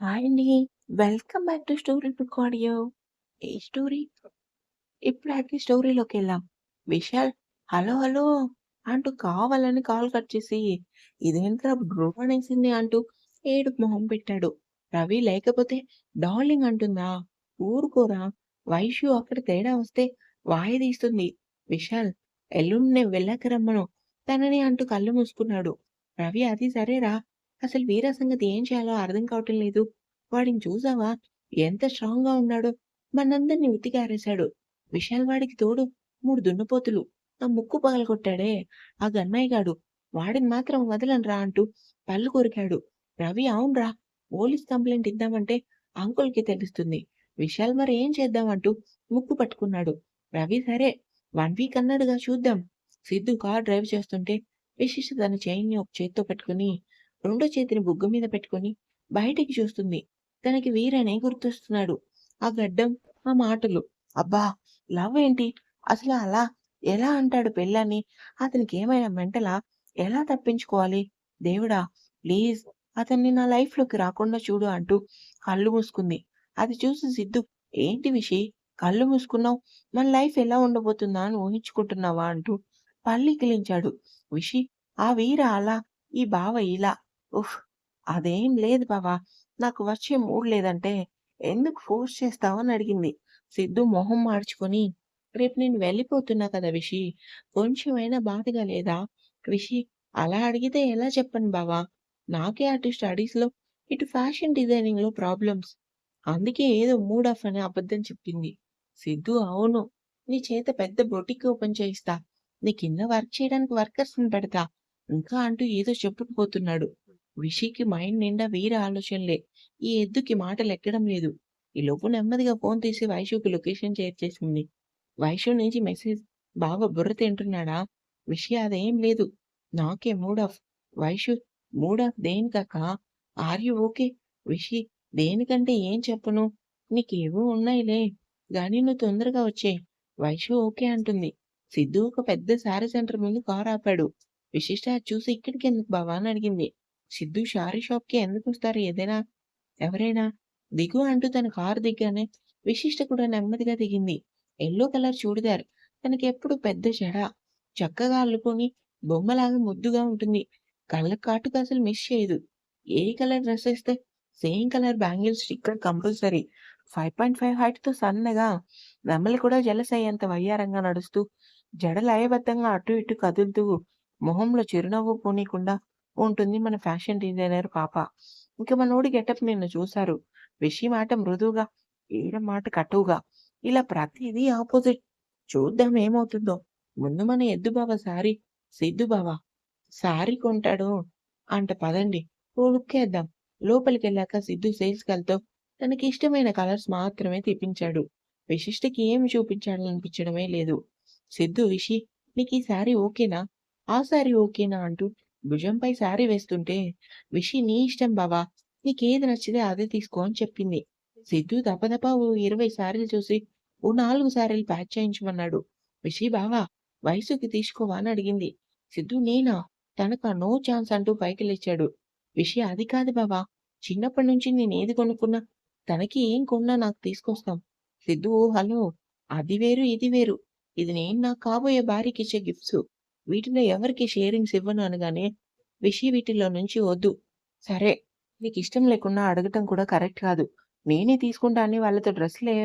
Hi అండి. Welcome back to story book audio. A story? ఇప్పుడు అక్కడ స్టోరీలోకి వెళ్ళాం విశాల్ హలో! హలో! అంటూ కావాలని కాల్ కట్ చేసి, ఇదేంట్రా బ్రోమనేసింది అంటూ ఏడు మొహం పెట్టాడు. రవి లేకపోతే డార్లింగ్ అంటుందా? ఊరుకోరా! వైషు అక్కడ తేడా వస్తే వాయిదీస్తుంది విశాల్ ఎల్లుండి నేను వెళ్ళాక రమ్మను తనని అంటూ కళ్ళు మూసుకున్నాడు. రవి అది సరేరా! అసలు వీరా సంగతి ఏం చేయాలో అర్థం కావటం లేదు. వాడిని చూసావా? ఎంత స్ట్రాంగ్గా ఉన్నాడో! మనందరినీ ఉతికారేశాడు. విశాల్ వాడికి తోడు మూడు దున్నపోతులు. నా ముక్కు పగలగొట్టాడే ఆ గన్నయ్య గాడు. వాడిని మాత్రం వదలనురా అంటూ పళ్ళు కొరికాడు. రవి అవునురా! పోలీస్ కంప్లైంట్ ఇద్దామంటే అంకుల్‌కి తెలుస్తుంది. విశాల్ మరి ఏం చేద్దాం అంటూ ముక్కు పట్టుకున్నాడు. రవి సరే వన్ వీక్ అన్నాడుగా చూద్దాం. సిద్ధు కార్ డ్రైవ్ చేస్తుంటే విశిష్ట తన చెయిన్‌ని ఒక చేత్తో పట్టుకుని రెండో చేతిని బుగ్గ మీద పెట్టుకొని బయటికి చూస్తుంది. తనకి వీరనే గుర్తొస్తున్నాడు. ఆ గడ్డం, ఆ మాటలు. అబ్బా! లవ్ ఏంటి? అసలు అలా ఎలా అంటాడు పెళ్ళని? అతనికేమైనా మెంటలా? ఎలా తప్పించుకోవాలి? దేవుడా! ప్లీజ్ అతన్ని నా లైఫ్‌లోకి రాకుండా చూడు అంటూ కళ్ళు మూసుకుంది. అది చూసి సిద్ధు ఏంటి విషి కళ్ళు మూసుకున్నావు? మన లైఫ్ ఎలా ఉండబోతుందా అని ఊహించుకుంటున్నావా? అంటూ పళ్ళికిలించాడు. విషి ఆ వీర అలా, ఈ బావ ఇలా. ఉఫ్! అదేం లేదు బావా నాకు వచ్చే మూడ్ లేదంటే ఎందుకు ఫోర్స్ చేస్తావు అని అడిగింది. సిద్ధు మొహం మార్చుకొని రేపు నేను వెళ్ళిపోతున్నా కదా విషి! కొంచెమైనా బాధగా లేదా? విషి అలా అడిగితే ఎలా చెప్పను బావా నాకే అటు స్టడీస్‌లో, ఇటు ఫ్యాషన్ డిజైనింగ్‌లో ప్రాబ్లమ్స్. అందుకే ఏదో మూడ్ ఆఫ్ అని అబద్ధం చెప్పింది. సిద్ధు అవును. నీ చేత పెద్ద బొటిక్ ఓపెన్ చేయిస్తా. నీ కింద వర్క్ చేయడానికి వర్కర్స్‌ని పెడతా. ఇంకా అంటూ ఏదో చెప్పుకుపోతున్నాడు. విషికి మైండ్ నిండా వీర ఆలోచనలే. ఈ ఎద్దుకి మాటలు ఎక్కడం లేదు. ఈ లోపు నెమ్మదిగా ఫోన్ తీసి వైషుకి లొకేషన్ షేర్ చేసింది. వైషు నుంచి మెసేజ్ బావ బుర్ర తింటున్నాడా? విషయం అదేం లేదు. నాకే mood off. Vaishu mood off దేనికక్కా? Are you okay? Vishi దేనికంటే ఏం చెప్పను? నీకేవో ఉన్నాయిలే. గాని నువ్వు తొందరగా వచ్చే వైషు ఓకే అంటుంది. సిద్ధు ఒక పెద్ద శారీ సెంటర్ ముందు కారు ఆపాడు. విశిష్ట అది చూసి ఇక్కడికెందుకు బావా అని అడిగింది. సిద్ధు శారీ షాప్‌కి ఎందుకొస్తారు ఏదైనా ఎవరైనా? దిగు అంటూ తన కారు దిగ్గానే విశిష్ట కూడా నెమ్మదిగా దిగింది. Yellow colour churidar. తనకెప్పుడు పెద్ద జడ. చక్కగా అల్లుకొని బొమ్మలాగా ముద్దుగా ఉంటుంది. కళ్ళకు కాటుకు అసలు మిస్ చేయదు. ఏ కలర్ డ్రెస్ వేస్తే same colour bangles sticker compulsory. 5.5 హైట్‌తో సన్నగా నెమలి కూడా జలస్ అయ్యేంత వయ్యారంగా నడుస్తూ, జడ లయబద్ధంగా అటు ఇటు కదులుతూ, మొహంలో చిరునవ్వు పోనీకుండా ఉంటుంది మన ఫ్యాషన్ డిజైనర్ పాప. ఇంకా మనోడి గెటప్ నిన్ను చూశారు విషి మాట మృదువుగా, ఏడ మాట కటువుగా. ఇలా ప్రతిదీ ఆపోజిట్. చూద్దాం ఏమవుతుందో. ముందు మన ఎద్దు బావ సారీ సిద్ధు బావ సారీ కొంటాడు అంట పదండి. ఓ లోపలికి వెళ్ళాక సిద్ధు సేల్స్ కెల్తో తనకి ఇష్టమైన కలర్స్ మాత్రమే తెప్పించాడు. విశిష్టకి ఏమి చూపించాలనిపించడమే లేదు. సిద్ధు విషి నీకు ఈ సారీ ఓకేనా? ఆ సారీ ఓకేనా? అంటూ భుజంపై శారీ వేస్తుంటే, విషి నీ ఇష్టం బావా నీకేది నచ్చితే అదే తీసుకో అని చెప్పింది. సిద్ధు దపదప ఓ 20 శారీలు చూసి, ఓ నాలుగు శారీలు ప్యాక్ చేయించమన్నాడు. విషి బావా వయసుకి తీసుకోవా అని అడిగింది. సిద్ధు నేనా? తనకు నో ఛాన్స్ అంటూ పైకి లేచాడు. విషి అది కాదు బావా చిన్నప్పటి నుంచి నేనేది కొనుక్కున్నా, తనకి ఏం కొన్నా నాకు తీసుకొస్తాం. సిద్ధు హలో! అది వేరు, ఇది వేరు. ఇది నేను నాకు కాబోయే భార్యకిచ్చే గిఫ్ట్స్ వీటిలో ఎవరికి షేరింగ్స్ ఇవ్వను అనగానే, విషి వీటిలో నుంచి వద్దు. సరే నీకిష్టం లేకుండా అడగటం కూడా కరెక్ట్ కాదు. నేనే తీసుకుంటా అని వాళ్ళతో డ్రెస్సులే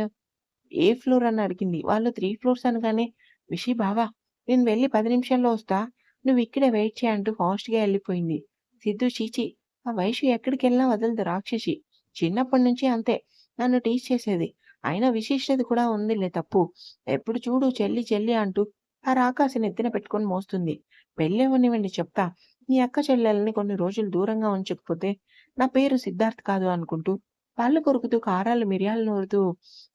ఏ ఫ్లోర్ అని అడిగింది. వాళ్ళు త్రీ ఫ్లోర్స్ అనగానే, విషి బావా నేను వెళ్ళి పది నిమిషాల్లో వస్తా. నువ్విక్కడే వెయిట్ చేయంటూ అంటూ ఫాస్ట్‌గా వెళ్ళిపోయింది సిద్ధు చీచి ఛీ! ఆ ఎక్కడికి వెళ్ళినా వదలదు రాక్షసి. చిన్నప్పటి నుంచి అంతే. నన్ను టీచ్ చేసేది. అయినా విశిష్టత కూడా ఉందిలే తప్పు. ఎప్పుడు చూడు చెల్లి చెల్లి అంటూ ఆ రాకాసి నెత్తిన పెట్టుకొని మోస్తుంది. పెళ్ళేమనివ్వండి చెప్తా. మీ అక్క చెల్లెల్ని కొన్ని రోజులు దూరంగా ఉంచకపోతే నా పేరు సిద్ధార్థ్ కాదు అనుకుంటూ పళ్ళు కొరుకుతూ కారాలు మిరియాలు నూరుతూ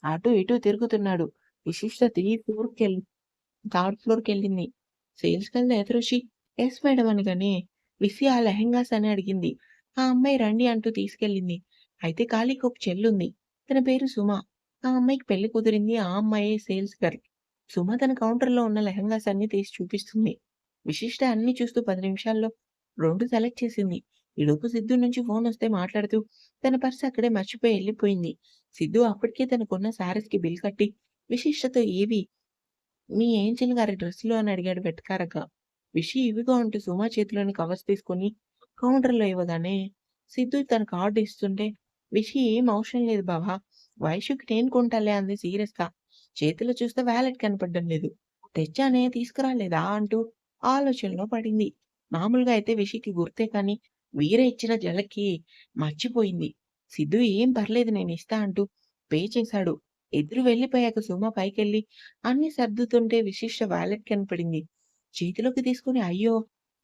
అటూ ఇటూ తిరుగుతున్నాడు. విశిష్ట 3 ఫ్లోర్‌కెళ్ళి థర్డ్ ఫ్లోర్‌కెళ్ళింది. సేల్స్ గర్ల్ ఎదురొచ్చి ఎస్ మేడం అనగానే, విసి ఆ లెహెంగాస్ అని అడిగింది. ఆ అమ్మాయి రండి అంటూ తీసుకెళ్ళింది. అయితే కాళీకి ఒక చెల్లుంది. తన పేరు సుమ. ఆ అమ్మాయికి పెళ్ళి కుదిరింది. ఆ అమ్మాయే సేల్స్ గర్ల్. సుమ తన కౌంటర్‌లో ఉన్న లెహంగాస్ అన్ని తీసి చూపిస్తుంది. విశిష్ట అన్ని చూస్తూ పది నిమిషాల్లో రెండు సెలెక్ట్ చేసింది. ఈలోపు సిద్ధు నుంచి ఫోన్ వస్తే మాట్లాడుతూ తన పర్స్ అక్కడే మర్చిపోయి వెళ్ళిపోయింది సిద్ధు అప్పటికే తనకున్న శారీస్‌కి బిల్ కట్టి విశిష్టతో ఏవి మీ ఏంజెల్ గారి డ్రెస్సులు అని అడిగాడు వెటకారంగా. విషి ఇవిగా ఉంటూ సుమ చేతిలోని కవర్స్ తీసుకొని కౌంటర్‌లో ఇవ్వగానే సిద్ధు తన కార్డు ఇస్తుంటే విషి ఏం అవసరం లేదు బావా వయసుకి నేను కొంటాలే అంది సీరియస్‌గా. చేతిలో చూస్తే వ్యాలెట్ కనపడడం లేదు. తెచ్చానే తీసుకురాలేదా అంటూ ఆలోచనలో పడింది. మామూలుగా అయితే విషికి గుర్తే కానీ వీర ఇచ్చిన జలకి మర్చిపోయింది. సిద్ధు ఏం పర్లేదు నేను ఇస్తా అంటూ పే చేశాడు. ఎదురు వెళ్ళిపోయాక సుమ పైకెళ్ళి అన్ని సర్దుతుంటే విశిష్ట వ్యాలెట్ కనపడింది. చేతిలోకి తీసుకొని అయ్యో!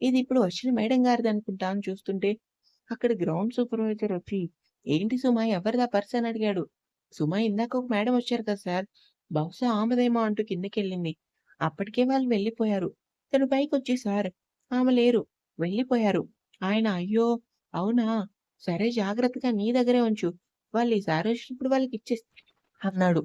ఇది ఇప్పుడు వచ్చిన మేడం గారిదనుకుంటా అని చూస్తుంటే అక్కడ గ్రౌండ్ సూపర్వైజర్ వచ్చి ఏంటి సుమ ఎవరిదా పర్స్ అని అడిగాడు. సుమ ఇందాక ఒక మేడం వచ్చారు కదా సార్! బహుశా ఆమెదేమో అంటూ కిందకెళ్ళింది. అప్పటికే వాళ్ళు వెళ్ళిపోయారు. తను పైకొచ్చి సార్ ఆమె లేరు. వెళ్ళిపోయారు. ఆయన అయ్యో! అవునా! సరే జాగ్రత్తగా నీ దగ్గరే ఉంచు. వాళ్ళు ఈసారి వచ్చినప్పుడు వాళ్ళకిచ్చేసి అన్నాడు.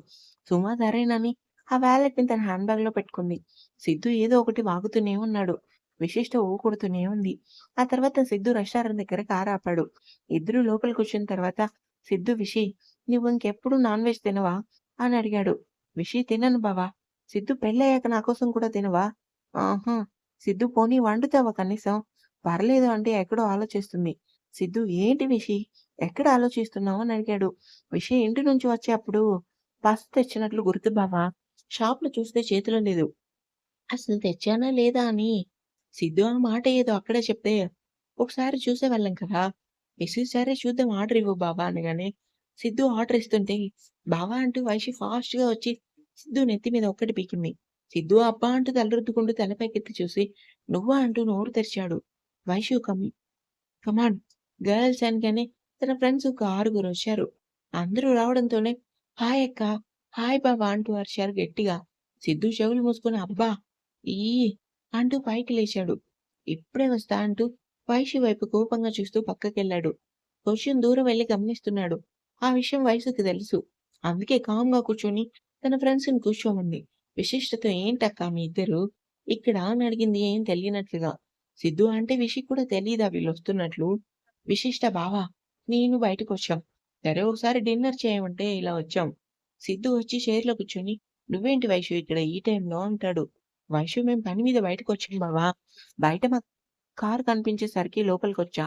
సుమ సరేనని ఆ వ్యాలెట్ని తన హ్యాండ్ బ్యాగ్‌లో పెట్టుకుంది. సిద్ధు ఏదో ఒకటి వాగుతూనే ఉన్నాడు. విశిష్ట ఊకొడుతూనే ఉంది. ఆ తర్వాత సిద్ధు రెస్టారెంట్ దగ్గర కారు ఆపాడు. ఇద్దరు లోపలికి కూర్చున్న తర్వాత సిద్ధు విషి నువ్వు ఇంకెప్పుడు నాన్ వెజ్ తినవా? అని అడిగాడు. విషి తినను బావా సిద్ధు పెళ్ళయ్యాక నా కోసం కూడా తినవా? ఆహా! సిద్ధు పోనీ వండుతావా కనీసం? పర్లేదు అంటే ఎక్కడో ఆలోచిస్తుంది. సిద్ధు ఏంటి విషి? ఎక్కడ ఆలోచిస్తున్నావు? అని అడిగాడు. విషి ఇంటి నుంచి వచ్చే అప్పుడు పర్స్ తెచ్చినట్లు గుర్తు బావా షాప్‌లో చూస్తే చేతిలో లేదు. అసలు తెచ్చానా లేదా అని. సిద్ధు ఆ మాట ఏదో అక్కడే చెప్తే ఒకసారి చూసేవాళ్ళం కదా! విసి సరే చూద్దాం ఆర్డర్ ఇవ్వు బావా అనగానే సిద్ధు ఆర్డర్ ఇస్తుంటే బావా అంటూ వైషి ఫాస్ట్‌గా వచ్చి సిద్ధు నెత్తి మీద ఒక్కటి పీకింది. సిద్ధు అబ్బా అంటూ తలరుద్దుకుంటూ తలపైకెత్తి చూసి నువ్వా అంటూ నోరు తెరిచాడు. వైషు కమ్ కమాన్ గర్ల్స్ అనగానే తన ఫ్రెండ్స్ ఒక ఆరుగురు వచ్చారు. అందరూ రావడంతోనే హాయ్ అక్క, హాయ్ బాబా అంటూ అరిచారు గట్టిగా. సిద్ధు చెవులు మూసుకొని అబ్బా! ఈ అంటూ పైకి లేచాడు. ఇప్పుడే వస్తా అంటూ వైషు వైపు కోపంగా చూస్తూ పక్కకెళ్ళాడు. కొంచెం దూరం వెళ్ళి గమనిస్తున్నాడు. ఆ విషయం వయసుకి తెలుసు. అందుకే కామ్‌గా కూర్చొని తన ఫ్రెండ్స్‌ని కూర్చోమంది. విశిష్టతో ఏంటక్కా మీ ఇద్దరు ఇక్కడ అని అడిగింది ఏం తెలియనట్లుగా. సిద్ధు అంటే విషి కూడా తెలీదా వీళ్ళొస్తున్నట్లు. విశిష్ట బావా నేను బయటకొచ్చాం. సరే ఒకసారి డిన్నర్ చేయమంటే ఇలా వచ్చాం. సిద్ధు వచ్చి చైర్‌లో కూర్చొని నువ్వేంటి వైషు ఇక్కడ ఈ టైంలో అంటాడు. వైషు మేము పని మీద బయటకు వచ్చాం బావా బయట మా కారు కనిపించేసరికి లోపలికొచ్చా.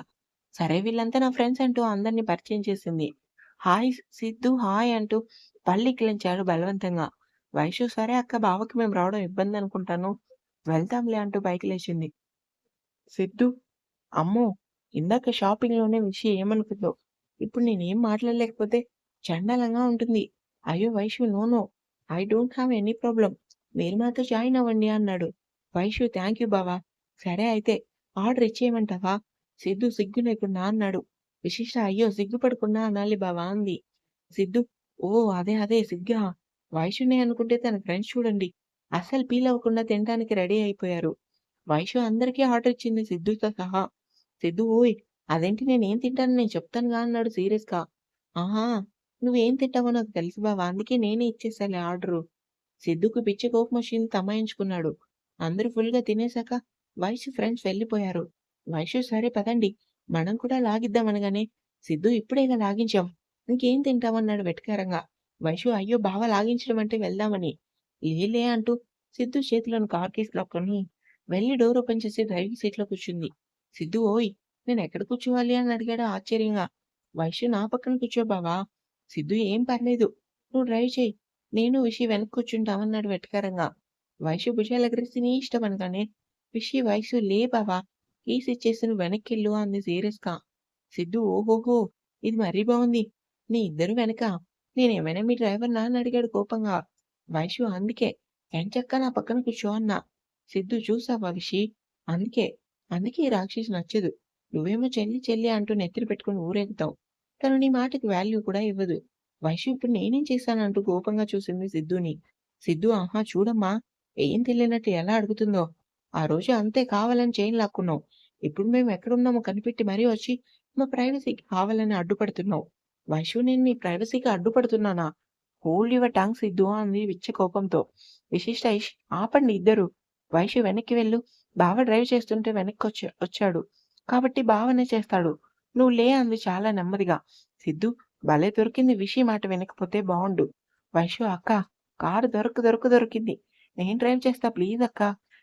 సరే వీళ్ళంతా నా ఫ్రెండ్స్ అంటూ అందరిని పరిచయం చేసింది. హాయ్ సిద్ధు హాయ్ అంటూ పల్లెక్కిలించాడు బలవంతంగా. వైషు సరే అక్క బావకి మేము రావడం ఇబ్బంది అనుకుంటాను వెళ్తాంలే అంటూ పైకి లేచింది. సిద్ధు అమ్మో! ఇందాక షాపింగ్‌లోనే విషయం ఏమనుకుందో. ఇప్పుడు నేనేం మాట్లాడలేకపోతే చండాలంగా ఉంటుంది. అయ్యో! Vaishu no no I don't have any problem మీరు మాతో జాయిన్ అవ్వండి అన్నాడు. వైషు థ్యాంక్ యూ బావా సరే అయితే ఆర్డర్ ఇచ్చేయమంటావా? సిద్ధు సిగ్గు లేకుండా అన్నాడు. విశిష్ట అయ్యో! సిగ్గుపడకుండా అనాలి బావ అంది. సిద్ధు ఓ అదే అదే సిగ్గా? వైషునే అనుకుంటే తన ఫ్రెండ్స్ చూడండి. అస్సలు పీల్ అవ్వకుండా తినడానికి రెడీ అయిపోయారు. వైషు అందరికీ ఆర్డర్ ఇచ్చింది సిద్ధుతో సహా. సిద్ధు ఓయ్! అదేంటి నేనేం తింటానో నేను చెప్తానుగా అన్నాడు సీరియస్‌గా. ఆహా! నువ్వేం తింటావో నాకు తెలుసు బావ. అందుకే నేనే ఇచ్చేసాలే ఆర్డరు. సిద్ధుకు పిచ్చి కోపమొచ్చింది తమాయించుకున్నాడు. అందరూ ఫుల్‌గా తినేసాక వైషు ఫ్రెండ్స్ వెళ్ళిపోయారు. వైషు సరే పదండి. మనం కూడా లాగిద్దాం అనగానే సిద్ధు ఇప్పుడేగా లాగించాం. ఇంకేం తింటావన్నాడు వెటకారంగా. వైషు అయ్యో! బావ లాగించడం అంటే వెళ్దామని. లేలే అంటూ సిద్ధు చేతిలోని కార్ కీస్ లాక్కొని వెళ్ళి డోర్ ఓపెన్ చేసి డ్రైవింగ్ సీట్‌లో కూర్చుంది. సిద్ధు ఓయ్! నేను ఎక్కడ కూర్చోవాలి అని అడిగాడు ఆశ్చర్యంగా. వైషు నా పక్కన కూర్చో బావా. సిద్ధు ఏం పర్లేదు. నువ్వు డ్రైవ్ చేయి నేను విషి వెనక్కి కూర్చుంటాం అన్నాడు వెటకారంగా. వైషు భుజాలెగరేసి నీ ఇష్టం అనగానే విషి వైషు లే బావా. కీస్ ఇచ్చేసి నువ్వు వెనక్కెళ్ళు అంది సీరియస్‌గా. సిద్ధు ఓహోహో! ఇది మరీ బాగుంది నీ ఇద్దరు వెనక. నేనేమైనా మీ డ్రైవర్‌నా అని అడిగాడు కోపంగా. వైషు అందుకే ఎంచక్కా నా పక్కన కూర్చో అన్నా. సిద్ధు చూసావా విషి? అందుకే. అందుకే ఈ రాక్షసి నచ్చదు. నువ్వేమో చెల్లి చెల్లి అంటూ నెత్తిరి పెట్టుకుని ఊరేగుతావు. తను నీ మాటకి వాల్యూ కూడా ఇవ్వదు. వైషు ఇప్పుడు నేనేం చేశానంటూ కోపంగా చూసింది సిద్ధుని. సిద్ధు ఆహా! చూడమ్మా ఏం తెలియనట్టు ఎలా అడుగుతుందో. ఆ రోజు అంతే కావాలని చైన్ లాక్కున్నావు. ఇప్పుడు మేము ఎక్కడున్నామో కనిపెట్టి మరీ వచ్చి మా ప్రైవసీకి కావాలని అడ్డుపడుతున్నావు. వైషు నేను నీ ప్రైవసీకి అడ్డుపడుతున్నానా? హోల్డ్ యువర్ టంగ్ సిద్ధు అంది విచ్చ కోపంతో. విశిష్ట ఐష్ ఆపండి ఇద్దరు. వైషు వెనక్కి వెళ్ళు. బావ డ్రైవ్ చేస్తుంటే వెనక్కి వెనక్కొచ్చా వచ్చాడు. కాబట్టి బావనే చేస్తాడు. నువ్వు లే అంది చాలా నెమ్మదిగా. సిద్ధు భలే దొరికింది విషి మాట వినకపోతే బాగుండు వైషు అక్క కారు దొరకు దొరకు దొరికింది. నేను డ్రైవ్ చేస్తా ప్లీజ్ అక్క.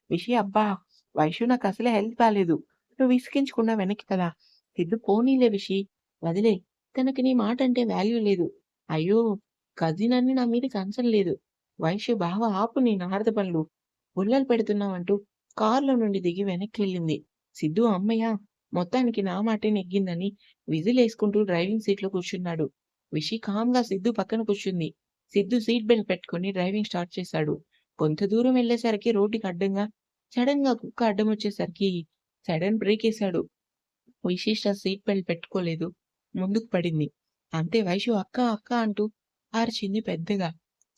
విషి అబ్బా! వైషు అసలే హెల్త్ బాలేదు. నువ్వు విసిగించకుండా వెనక్కి కదా సిద్ధు పోనీలే విషి. వదిలే తనకి నీ మాట అంటే వాల్యూ లేదు. అయ్యో! కజిన్ అని నా మీద కన్సర్న్ లేదు. వైశ్య బావ ఆపు నీ నారద పనులు. పుల్లలు పెడుతున్నావంటూ కారులో నుండి దిగి వెనక్కి వెళ్ళింది సిద్ధు అమ్మయ్య మొత్తానికి నా మాటే నెగ్గిందని విజిలేసుకుంటూ డ్రైవింగ్ సీట్‌లో కూర్చున్నాడు. విషి కామ్‌గా సిద్ధు పక్కన కూర్చుంది. సిద్ధు సీట్ బెల్ట్ పెట్టుకొని డ్రైవింగ్ స్టార్ట్ చేశాడు. కొంత దూరం వెళ్ళేసరికి రోడ్డుకి అడ్డంగా సడన్గా కుక్క అడ్డం వచ్చేసరికి సడన్ బ్రేక్ వేశాడు విశిష్ట సీట్ బెల్ట్ పెట్టుకోలేదు. ముందుకు పడింది. అంతే వైషు అక్క అక్క అంటూ అరిచింది పెద్దగా.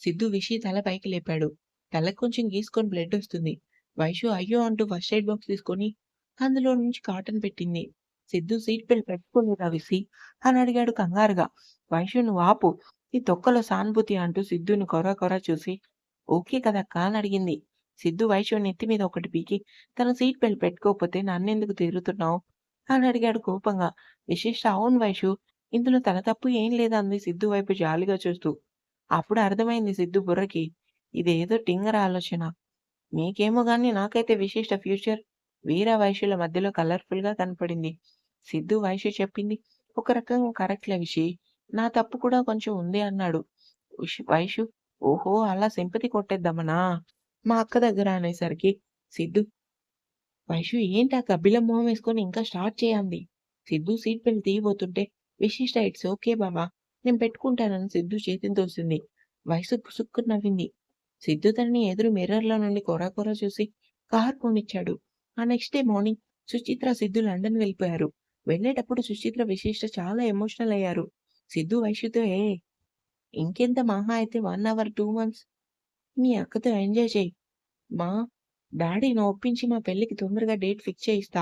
సిద్ధు విషి తల పైకి లేపాడు. తలకు కొంచెం గీసుకొని బ్లడ్ వస్తుంది వైషు అయ్యో అంటూ ఫస్ట్ ఎయిడ్ బాక్స్ తీసుకొని అందులో నుంచి కాటన్ పెట్టింది. సిద్ధు సీట్ బెల్ట్ పెట్టుకోలేదా విసి? అని అడిగాడు కంగారుగా. వైషు నువ్వు ఆపు. ఈ తొక్కలో సానుభూతి అంటూ సిద్ధుని కొర కొర చూసి ఓకే కదక్కా అని అడిగింది. సిద్ధు వైశ్యుని నెత్తి మీద ఒకటి పీకి తన సీట్ బెల్ట్ పెట్టుకోకపోతే నన్నెందుకు తిరుగుతున్నావు? అని అడిగాడు కోపంగా. విశిష్ట అవును వైషు. ఇందులో తన తప్పు ఏం లేదంది సిద్ధు వైపు జాలిగా చూస్తూ. అప్పుడు అర్థమైంది సిద్ధు బుర్రకి. ఇదేదో టింగర్ ఆలోచన. మీకేమో గాని నాకైతే విశిష్ట ఫ్యూచర్ వీర వైశ్యుల మధ్యలో కలర్‌ఫుల్‌గా కనపడింది. సిద్ధు వైశ్యు చెప్పింది ఒక రకంగా కరెక్ట్‌లే విషి. నా తప్పు కూడా కొంచెం ఉంది అన్నాడు. ఉష్ వైషు ఓహో! అలా సింపతి కొట్టేద్దామనా? మా అక్క దగ్గర అనేసరికి సిద్ధు వైషు ఏంటా గబ్బిలం మొహం వేసుకొని ఇంకా స్టార్ట్ చేయండి సిద్ధు సీట్ బెల్ట్ తీయబోతుంటే విశిష్ట ఇట్స్ ఓకే బావా నేను పెట్టుకుంటానని సిద్ధు చేతిని తోసింది. వయసు పుసుక్కున నవ్వింది. సిద్ధు తనని ఎదురు మిర్రర్‌లో నుండి కొరాకొర చూసి కార్ కొనిచ్చాడు ఆ next day morning Suchitra, Siddhu London వెళ్ళిపోయారు. వెళ్ళేటప్పుడు సుచిత్ర, విశిష్ట చాలా ఎమోషనల్ అయ్యారు. సిద్ధు వైశ్యుతో ఏ ఇంకెంత మహా అయితే వన్ అవర్, టూ మంత్స్ మీ అక్కతో ఎంజాయ్ చెయ్యి. మా డాడీని ఒప్పించి మా పెళ్ళికి తొందరగా డేట్ ఫిక్స్ చేయిస్తా.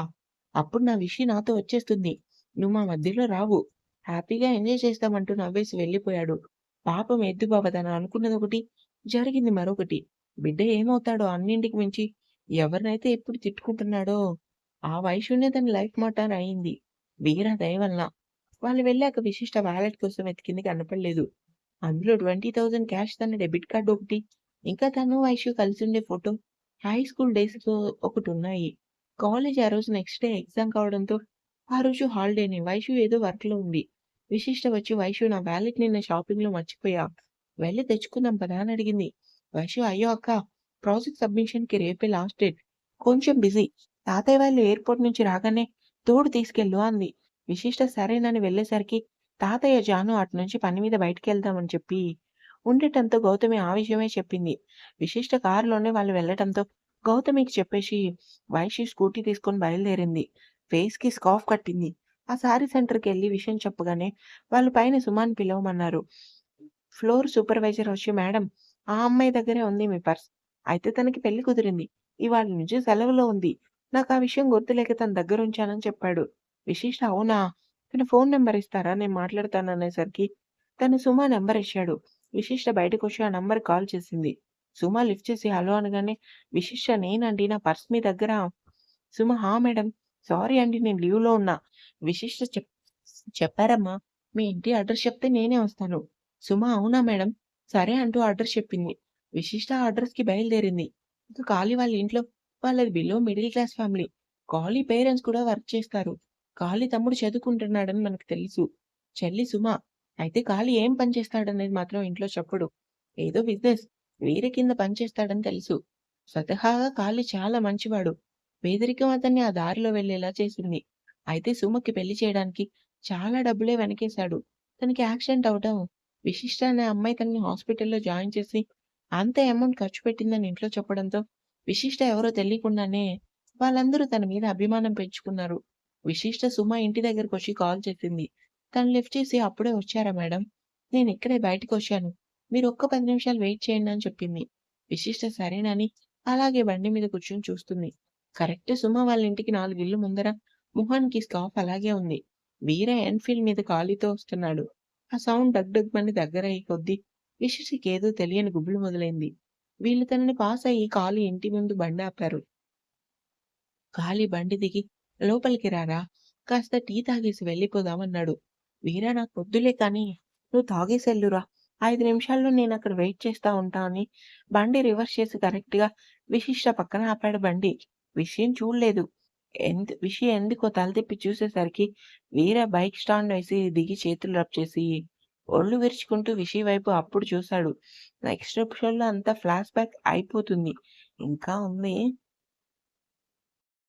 అప్పుడు నా విషి నాతో వచ్చేస్తుంది. నువ్వు మా మధ్యలో రావు. హ్యాపీగా ఎంజాయ్ చేస్తామంటూ నవ్వేసి వెళ్ళిపోయాడు. పాపం ఎద్దు బావ తను అనుకున్నదొకటి, జరిగింది మరొకటి. బిడ్డ ఏమవుతాడో అన్నింటికి మించి ఎవరినైతే ఎప్పుడు తిట్టుకుంటున్నాడో ఆ వయసునే తన లైఫ్ మాటర్ అయింది. వీర దయవలన వాళ్ళు వెళ్ళాక విశిష్ట వాలెట్ కోసం వెతికింది కనపడలేదు. అందులో 20,000 క్యాష్ తన డెబిట్ కార్డ్ ఒకటి, ఇంకా తను వైషు ఉండే ఫోటో, హై స్కూల్ డేస్‌లో ఒకటున్నాయి. కాలేజ్ ఆ రోజు నెక్స్ట్ డే ఎగ్జామ్ కావడంతో ఆ రోజు హాలిడేనే. వైషు ఏదో వర్క్‌లో ఉంది. విశిష్ట వచ్చి వైషు నా వ్యాలెట్ నిన్న షాపింగ్‌లో మర్చిపోయా. వెళ్ళి తెచ్చుకుందాం పదా అని అడిగింది. వైషు అయ్యో అక్క! ప్రాజెక్ట్ సబ్మిషన్‌కి రేపే లాస్ట్ డేట్. కొంచెం బిజీ. తాతయ్య వాళ్ళు ఎయిర్‌పోర్ట్ నుంచి రాగానే తోడు తీసుకెళ్ళు అంది. విశిష్ట సరేనని వెళ్ళేసరికి తాతయ్య, జాను అటు నుంచి పని మీద బయటికెళ్దామని చెప్పి ఉండటంతో గౌతమి ఆ విషయమే చెప్పింది. విశిష్ట కారులోనే వాళ్ళు వెళ్ళటంతో గౌతమికి చెప్పేసి వైషు స్కూటీ తీసుకొని బయలుదేరింది. ఫేస్‌కి స్కార్ఫ్ కట్టింది. ఆ శారీ సెంటర్‌కెళ్ళి విషయం చెప్పగానే వాళ్ళు పైన సుమాన్ పిలవమన్నారు. ఫ్లోర్ సూపర్వైజర్ వచ్చి మేడం ఆ అమ్మాయి దగ్గరే ఉంది మీ పర్స్. అయితే తనకి పెళ్ళి కుదిరింది. ఇవాళ నుంచి సెలవులో ఉంది. నాకు ఆ విషయం గుర్తులేక తన దగ్గర ఉంచానని చెప్పాడు. విశిష్ట అవునా! తన ఫోన్ నెంబర్ ఇస్తారా? నేను మాట్లాడతాననేసరికి తను సుమా నెంబర్ ఇచ్చాడు. విశిష్ట బయటకొచ్చి ఆ నంబర్ కాల్ చేసింది. సుమ లిఫ్ట్ చేసి హలో అనగానే విశిష్ట నేనండి నా పర్స్ మీ దగ్గర సుమ హా మేడం. సారీ అండి నేను లీవ్‌లో ఉన్నా. విశిష్ట చెప్ చెప్పారమ్మా. మీ ఇంటి అడ్రస్ చెప్తే నేనే వస్తాను. సుమ అవునా మేడం. సరే అంటూ అడ్రస్ చెప్పింది. విశిష్ట ఆ బయలుదేరింది. ఇంకా కాళీ వాళ్ళ ఇంట్లో వాళ్ళది below middle class family. Kali parents కూడా వర్క్ చేస్తారు. కాళీ తమ్ముడు చదువుకుంటున్నాడని మనకు తెలుసు. చెల్లి సుమ. అయితే కాళీ ఏం పని చేస్తాడనేది మాత్రం ఇంట్లో చెప్పడు. ఏదో బిజినెస్. వీరి కింద పనిచేస్తాడని తెలుసు. స్వతహాగా కాళీ చాలా మంచివాడు. పేదరికం అతన్ని ఆ దారిలో వెళ్ళేలా చేసింది. అయితే సుమకి పెళ్ళి చేయడానికి చాలా డబ్బులే వెనకేశాడు. తనకి యాక్సిడెంట్ అవటం విశిష్ట అనే అమ్మాయి తనని హాస్పిటల్‌లో జాయిన్ చేసి అంత అమౌంట్ ఖర్చు పెట్టిందని ఇంట్లో చెప్పడంతో విశిష్ట ఎవరో తెలియకుండానే వాళ్ళందరూ తన మీద అభిమానం పెంచుకున్నారు. విశిష్ట సుమ ఇంటి దగ్గరకొచ్చి కాల్ చేసింది. తను లిఫ్ట్ చేసి అప్పుడే వచ్చారా మేడం? నేను ఇక్కడే బయటకు బయటికొచ్చాను. మీరు ఒక్క పది నిమిషాలు వెయిట్ చేయండి అని చెప్పింది. విశిష్ట సరేనని అలాగే బండి మీద కూర్చొని చూస్తుంది. కరెక్ట్ సుమ వాళ్ళ ఇంటికి నాలుగు ఇళ్ళు ముందర మొహానికి స్కాఫ్ అలాగే ఉంది. వీర ఎన్‌ఫీల్డ్ మీద ఖాళీతో వస్తున్నాడు. ఆ సౌండ్ డగ్ డగ్ మని దగ్గర అయ్యి కొద్దీ ఏదో తెలియని గుబులు మొదలైంది. వీళ్ళు తనని పాస్ అయ్యి కాలు ఇంటి ముందు బండి ఆపారు కాలి బండి దిగి లోపలికి రారా? కాస్త టీ తాగేసి వెళ్ళిపోదామన్నాడు. వీరే నాకు పొద్దులే కానీ నువ్వు తాగేసెళ్ళురా. ఐదు నిమిషాల్లో నేను అక్కడ వెయిట్ చేస్తా ఉంటా అని బండి రివర్స్ చేసి కరెక్ట్‌గా విశిష్ట పక్కన ఆపాడు బండి. విషయం చూడలేదు. ఎంత విషయం ఎందుకో తల తిప్పి చూసేసరికి వీర బైక్ స్టాండ్ వేసి దిగి చేతులు రబ్ చేసి ఒళ్ళు విరుచుకుంటూ విషయ వైపు అప్పుడు చూశాడు. నెక్స్ట్ ఎపిసోడ్‌లో అంతా ఫ్లాష్ బ్యాక్ అయిపోతుంది. ఇంకా ఉంది.